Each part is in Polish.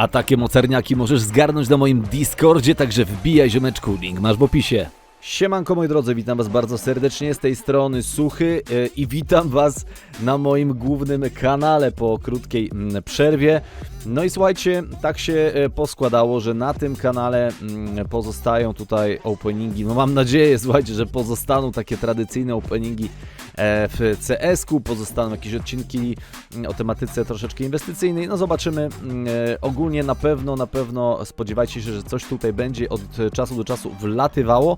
A takie mocarniaki możesz zgarnąć na moim Discordzie, także wbijaj ziomeczku, link masz w opisie. Siemanko moi drodzy, witam was bardzo serdecznie z tej strony Suchy e, i witam was na moim głównym kanale po krótkiej mm, przerwie. No i słuchajcie, tak się e, poskładało, że na tym kanale mm, pozostają tutaj openingi. No mam nadzieję, słuchajcie, że pozostaną takie tradycyjne openingi w CS-ku, pozostaną jakieś odcinki o tematyce troszeczkę inwestycyjnej. No zobaczymy. Mm, e, Ogólnie na pewno, na pewno spodziewajcie się, że coś tutaj będzie od czasu do czasu wlatywało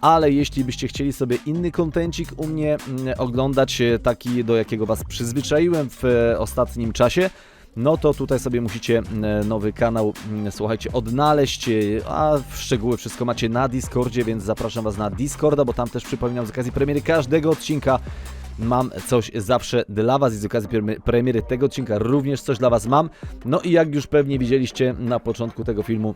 ale jeśli byście chcieli sobie inny kontencik u mnie mm, oglądać, e, taki do jakiego Was przyzwyczaiłem w e, ostatnim czasie, no to tutaj sobie musicie mm, nowy kanał, mm, słuchajcie, odnaleźć, e, a w szczegóły wszystko macie na Discordzie, więc zapraszam Was na Discorda, bo tam też przypominam z okazji premiery każdego odcinka mam coś zawsze dla Was i z okazji premi- premiery tego odcinka również coś dla Was mam. No i jak już pewnie widzieliście na początku tego filmu,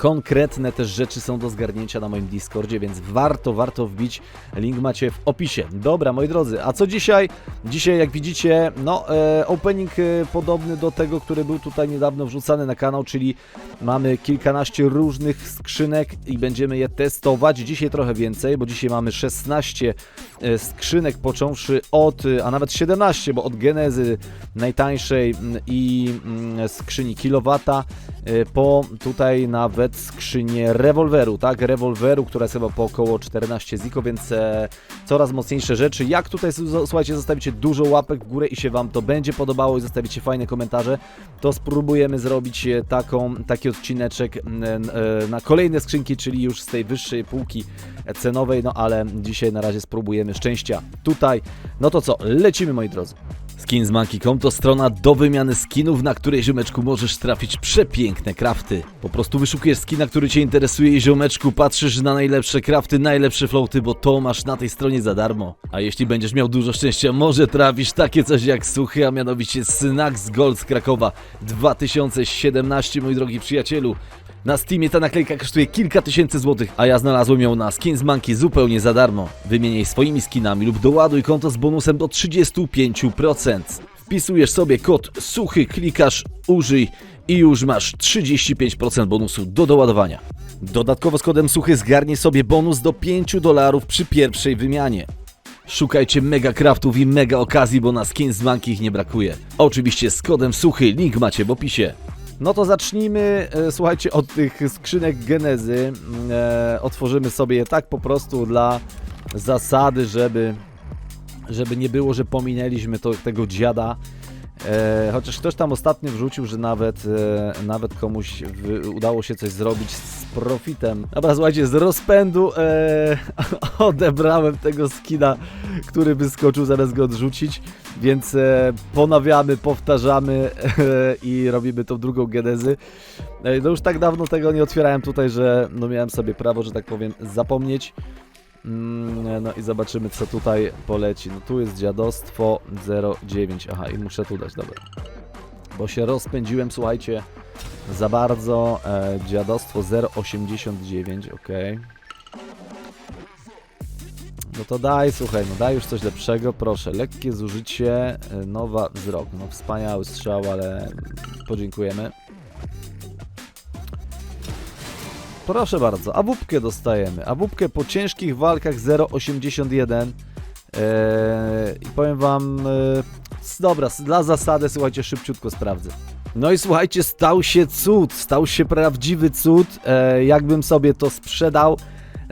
Konkretne też rzeczy są do zgarnięcia na moim Discordzie, więc warto, warto wbić. Link macie w opisie. Dobra, moi drodzy, a co dzisiaj? Dzisiaj, jak widzicie, no, e, opening e, podobny do tego, który był tutaj niedawno wrzucany na kanał, czyli mamy kilkanaście różnych skrzynek i będziemy je testować. Dzisiaj trochę więcej, bo dzisiaj mamy 16 e, skrzynek, począwszy od, e, a nawet 17, bo od genezy najtańszej mm, i mm, skrzyni kilowata po tutaj nawet skrzynię rewolweru, tak? Rewolweru, która jest chyba po około 14 ziko, więc e, coraz mocniejsze rzeczy. Jak tutaj, słuchajcie, zostawicie dużo łapek w górę i się Wam to będzie podobało i zostawicie fajne komentarze, to spróbujemy zrobić e, taką, taki odcineczek e, na kolejne skrzynki, czyli już z tej wyższej półki cenowej, no ale dzisiaj na razie spróbujemy szczęścia tutaj. No to co, lecimy moi drodzy. Skinsmonkey.com to strona do wymiany skinów, na której ziomeczku możesz trafić przepiękne krafty. Po prostu wyszukujesz skina, który Cię interesuje i ziomeczku patrzysz na najlepsze krafty, najlepsze floaty, bo to masz na tej stronie za darmo. A jeśli będziesz miał dużo szczęścia, może trafisz takie coś jak suchy, a mianowicie Synax Gold z Krakowa 2017, mój drogi przyjacielu. Na Steamie ta naklejka kosztuje kilka tysięcy złotych, a ja znalazłem ją na Skins Monkey zupełnie za darmo. Wymieniaj swoimi skinami lub doładuj konto z bonusem do 35%. Wpisujesz sobie kod suchy, klikasz użyj i już masz 35% bonusu do doładowania. Dodatkowo z kodem suchy zgarnie sobie bonus do 5 dolarów przy pierwszej wymianie. Szukajcie mega craftów i mega okazji, bo na Skins Monkey ich nie brakuje. Oczywiście z kodem suchy, link macie w opisie. No to zacznijmy, e, słuchajcie, od tych skrzynek genezy. E, otworzymy sobie je tak po prostu dla zasady, żeby, żeby nie było, że pominęliśmy to, tego dziada. E, chociaż ktoś tam ostatnio wrzucił, że nawet, nawet komuś wy, udało się coś zrobić z profitem. Dobra, słuchajcie, z rozpędu e, odebrałem tego skina, który wyskoczył zamiast go odrzucić, więc e, ponawiamy, powtarzamy e, i robimy tą drugą genezy. E, no już tak dawno tego nie otwierałem tutaj, że no miałem sobie prawo, że tak powiem, zapomnieć. Mm, No i zobaczymy, co tutaj poleci. No tu jest dziadostwo 09. Aha, i muszę tu dać, dobra. Bo się rozpędziłem, słuchajcie, za bardzo. E, dziadostwo 089, ok. No to daj, słuchaj, no daj już coś lepszego, proszę. Lekkie zużycie, e, nowa wzrok. No wspaniały strzał, ale podziękujemy. Proszę bardzo, awupkę dostajemy. Awupkę po ciężkich walkach 0,81. Eee, I powiem wam, e, dobra, dla zasady, słuchajcie, szybciutko sprawdzę. No i słuchajcie, stał się cud, stał się prawdziwy cud. E, jakbym sobie to sprzedał,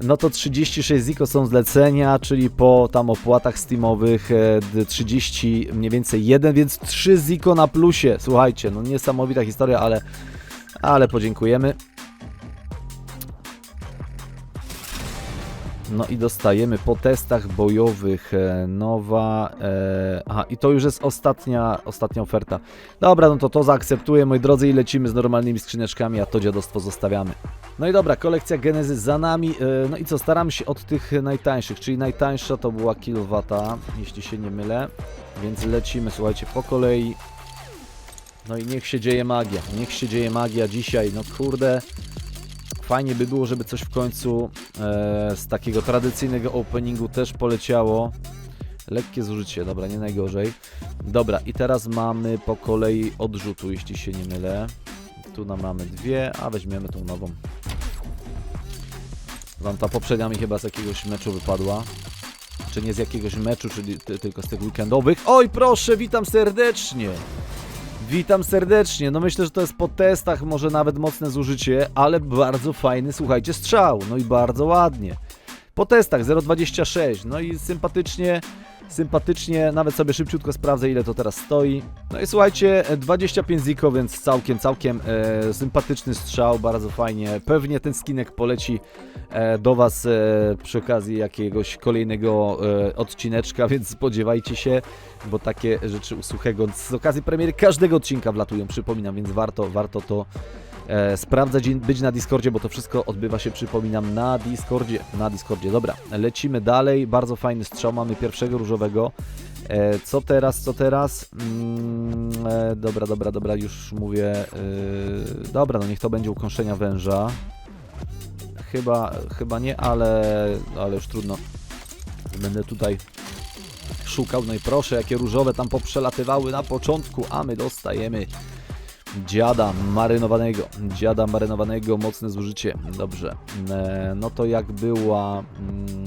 no to 36 ziko są zlecenia, czyli po tam opłatach steamowych e, d- 30 mniej więcej 1, więc 3 ziko na plusie. Słuchajcie, no niesamowita historia, ale, ale podziękujemy. No i dostajemy po testach bojowych e, nowa. E, aha, i to już jest ostatnia, ostatnia oferta. Dobra, no to to zaakceptuję, moi drodzy, i lecimy z normalnymi skrzyneczkami, a to dziadostwo zostawiamy. No i dobra, kolekcja Genezy za nami. E, no i co, staramy się od tych najtańszych, czyli najtańsza to była kilowata, jeśli się nie mylę. Więc lecimy, słuchajcie, po kolei. No i niech się dzieje magia, niech się dzieje magia dzisiaj, no kurde. Fajnie by było, żeby coś w końcu e, z takiego tradycyjnego openingu też poleciało. Lekkie zużycie, dobra, nie najgorzej. Dobra, i teraz mamy po kolei odrzutu, jeśli się nie mylę. Tu nam mamy dwie, a weźmiemy tą nową. Wam ta poprzednia mi chyba z jakiegoś meczu wypadła. Czy nie z jakiegoś meczu, czyli ty, tylko z tych weekendowych. Oj, proszę, witam serdecznie! Witam serdecznie. No myślę, że to jest po testach, może nawet mocne zużycie, ale bardzo fajny, słuchajcie, strzał. No i bardzo ładnie. Po testach 0,26. No i sympatycznie, sympatycznie, nawet sobie szybciutko sprawdzę, ile to teraz stoi. No i słuchajcie, 25 ziko, więc całkiem, całkiem e, sympatyczny strzał, bardzo fajnie. Pewnie ten skinek poleci e, do Was e, przy okazji jakiegoś kolejnego e, odcineczka, więc spodziewajcie się, bo takie rzeczy u Suchego z okazji premiery każdego odcinka wlatują, przypominam, więc warto, warto to e, sprawdzać być na Discordzie, bo to wszystko odbywa się, przypominam, na Discordzie. Na Discordzie, dobra, lecimy dalej. Bardzo fajny strzał, mamy pierwszego różowego. E, co teraz, co teraz? Mm, e, dobra, dobra, dobra, już mówię. E, dobra, no niech to będzie ukąszenia węża. Chyba, chyba nie, ale, ale już trudno. Będę tutaj szukał. No i proszę, jakie różowe tam poprzelatywały na początku, a my dostajemy dziada marynowanego. Dziada marynowanego, mocne zużycie. Dobrze. E, No to jak była mm,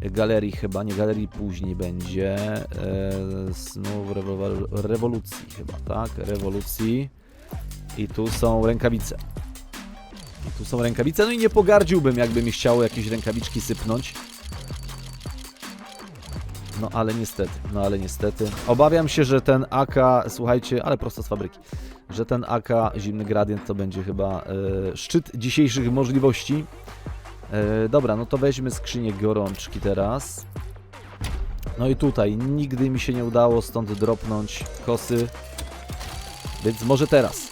galerii chyba, nie galerii później będzie. E, Znów rewo- rewolucji chyba, tak? Rewolucji. I tu są rękawice. I tu są rękawice, no i nie pogardziłbym, jakby mi chciało jakieś rękawiczki sypnąć. No ale niestety, no ale niestety. Obawiam się, że ten AK, słuchajcie, ale prosto z fabryki, że ten AK zimny gradient to będzie chyba e, szczyt dzisiejszych możliwości. E, dobra, no to weźmy skrzynię gorączki teraz. No i tutaj nigdy mi się nie udało stąd dropnąć kosy, więc może teraz.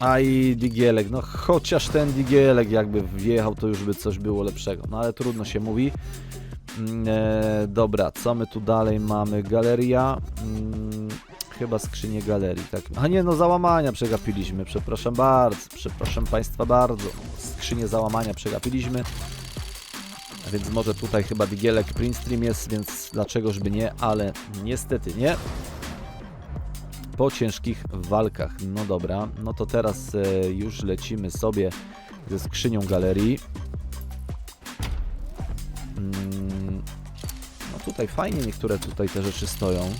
Aj, digielek, no chociaż ten digielek jakby wjechał, to już by coś było lepszego. No ale trudno się mówi. Mm, E, dobra, co my tu dalej mamy? Galeria. Mm, chyba skrzynię galerii, tak. A nie, no załamania przegapiliśmy, przepraszam bardzo, przepraszam Państwa bardzo. Skrzynię załamania przegapiliśmy. A Więc może tutaj chyba digielek print stream jest, więc dlaczegoż by nie, ale niestety nie po ciężkich walkach. No dobra, no to teraz e, już lecimy sobie ze skrzynią galerii. Mm, no tutaj fajnie niektóre tutaj te rzeczy stoją.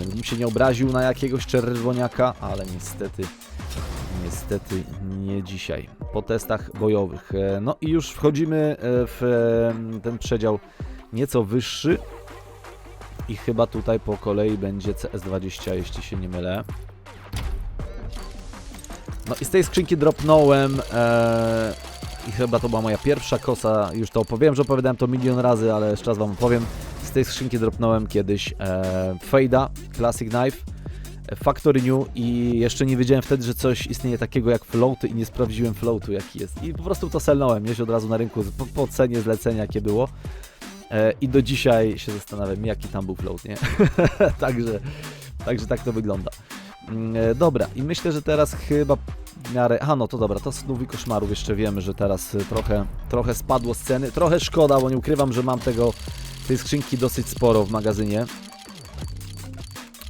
Żebym się nie obraził na jakiegoś czerwoniaka, ale niestety, niestety nie dzisiaj. Po testach bojowych. E, No i już wchodzimy e, w e, ten przedział nieco wyższy. I chyba tutaj po kolei będzie CS20, jeśli się nie mylę. No i z tej skrzynki dropnąłem e, i chyba to była moja pierwsza kosa, już to opowiem, że opowiadałem to milion razy, ale jeszcze raz wam opowiem. Z tej skrzynki dropnąłem kiedyś e, Fade'a, Classic Knife, e, Factory New i jeszcze nie wiedziałem wtedy, że coś istnieje takiego jak floaty i nie sprawdziłem floatu jaki jest. I po prostu to selnąłem, gdzieś od razu na rynku po, po cenie zlecenia jakie było. E, I do dzisiaj się zastanawiam, jaki tam był float, nie? także, także tak to wygląda. Mm, e, Dobra, i myślę, że teraz chyba w miarę... A no to dobra, to snów i koszmarów jeszcze wiemy, że teraz y, trochę, trochę spadło z ceny. Trochę szkoda, bo nie ukrywam, że mam tego, tej skrzynki dosyć sporo w magazynie.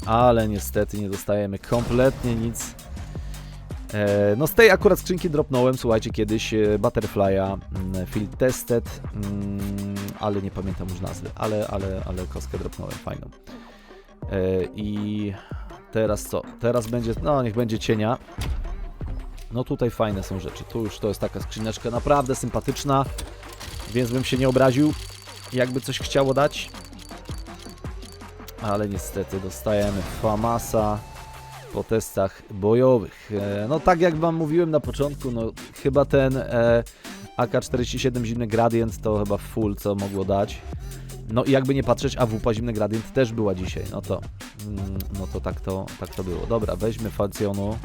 Ale niestety nie dostajemy kompletnie nic. E, No z tej akurat skrzynki dropnąłem, słuchajcie, kiedyś e, Butterfly'a mm, Field Tested, mm, ale nie pamiętam już nazwy, ale, ale, ale kostkę dropnąłem fajną. E, I teraz co? Teraz będzie, no niech będzie cienia. No tutaj fajne są rzeczy, tu już to jest taka skrzyneczka naprawdę sympatyczna, więc bym się nie obraził, jakby coś chciało dać. Ale niestety dostajemy Famasa po testach bojowych. E, No tak jak Wam mówiłem na początku, no chyba ten e, AK-47 Zimny Gradient to chyba full co mogło dać. No i jakby nie patrzeć, AWP Zimny Gradient też była dzisiaj, no to mm, no to tak to, tak to było. Dobra, weźmy Falcionu.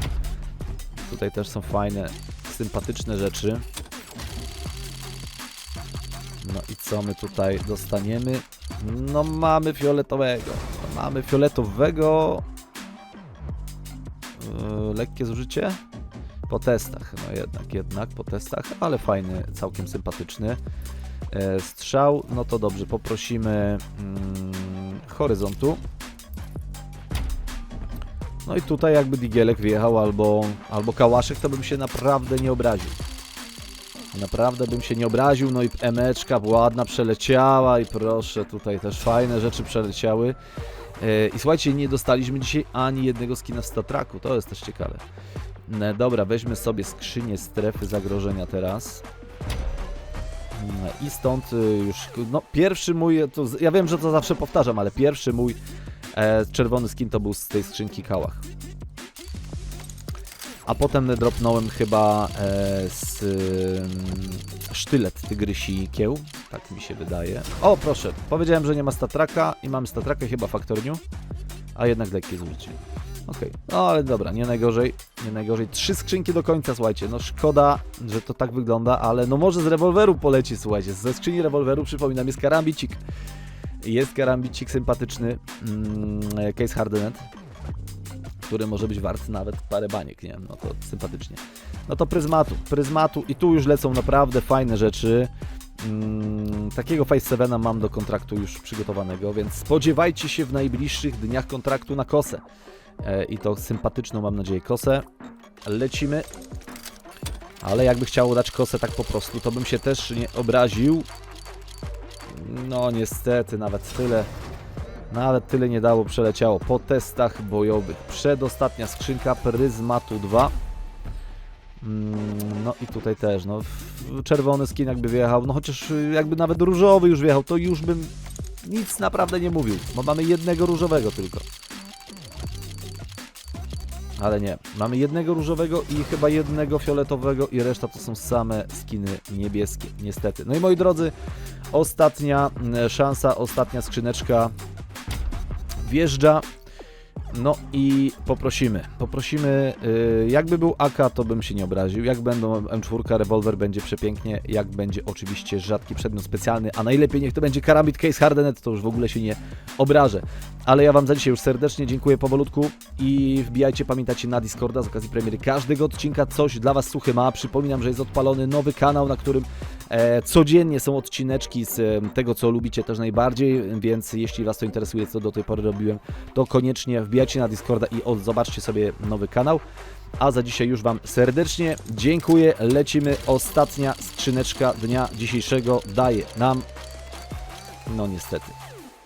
Tutaj też są fajne, sympatyczne rzeczy. Co my tutaj dostaniemy? No mamy fioletowego. Mamy fioletowego. Yy, lekkie zużycie? Po testach, no jednak, jednak po testach, ale fajny, całkiem sympatyczny. E, strzał, no to dobrze, poprosimy mm, horyzontu. No i tutaj jakby Digielek wjechał albo, albo Kałaszek, to bym się naprawdę nie obraził. Naprawdę bym się nie obraził, no i emeczka ładna przeleciała i proszę, tutaj też fajne rzeczy przeleciały. E, I słuchajcie, nie dostaliśmy dzisiaj ani jednego skina w Statraku, to jest też ciekawe. E, Dobra, weźmy sobie skrzynię strefy zagrożenia teraz. Mm, I stąd już, no pierwszy mój, to, ja wiem, że to zawsze powtarzam, ale pierwszy mój e, czerwony skin to był z tej skrzynki Kałach. A potem dropnąłem chyba e, z ym, sztylet tygrysi kieł, tak mi się wydaje. O, proszę, powiedziałem, że nie ma statraka i mamy statraka chyba Factor New, a jednak lekkie zużycie. Okej, no ale dobra, nie najgorzej, nie najgorzej. Trzy skrzynki do końca, słuchajcie, no szkoda, że to tak wygląda, ale no może z rewolweru poleci, słuchajcie, ze skrzyni rewolweru, przypominam, jest karambicik. Jest karambicik sympatyczny, mm, case hardenet, który może być wart nawet parę baniek, nie? No to sympatycznie. No to pryzmatu, pryzmatu i tu już lecą naprawdę fajne rzeczy. Mm, takiego Face 7 mam do kontraktu już przygotowanego, więc spodziewajcie się w najbliższych dniach kontraktu na kosę. E, I to sympatyczną, mam nadzieję, kosę. Lecimy. Ale jakby chciało dać kosę tak po prostu, to bym się też nie obraził. No niestety, nawet tyle. Nawet tyle nie dało, przeleciało po testach bojowych. Przedostatnia skrzynka Pryzmatu 2. Mm, No i tutaj też, no czerwony skin jakby wjechał, no chociaż jakby nawet różowy już wjechał, to już bym nic naprawdę nie mówił, bo mamy jednego różowego tylko. Ale nie, mamy jednego różowego i chyba jednego fioletowego i reszta to są same skiny niebieskie, niestety. No i moi drodzy, ostatnia mm, szansa, ostatnia skrzyneczka wjeżdża. No i poprosimy, poprosimy, yy, jakby był AK, to bym się nie obraził, jak będą M4, rewolwer będzie przepięknie, jak będzie oczywiście rzadki przedmiot specjalny, a najlepiej niech to będzie karambit case hardenet, to już w ogóle się nie obrażę. Ale ja Wam za dzisiaj już serdecznie dziękuję powolutku i wbijajcie, pamiętajcie na Discorda z okazji premiery każdego odcinka, coś dla Was suchy ma, przypominam, że jest odpalony nowy kanał, na którym codziennie są odcineczki z e, tego, co lubicie też najbardziej, więc jeśli Was to interesuje, co do tej pory robiłem, to koniecznie wbijajcie na Discorda i zobaczcie sobie nowy kanał. A za dzisiaj już Wam serdecznie dziękuję. Lecimy. Ostatnia skrzyneczka dnia dzisiejszego daje nam. No niestety.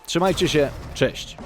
Trzymajcie się. Cześć.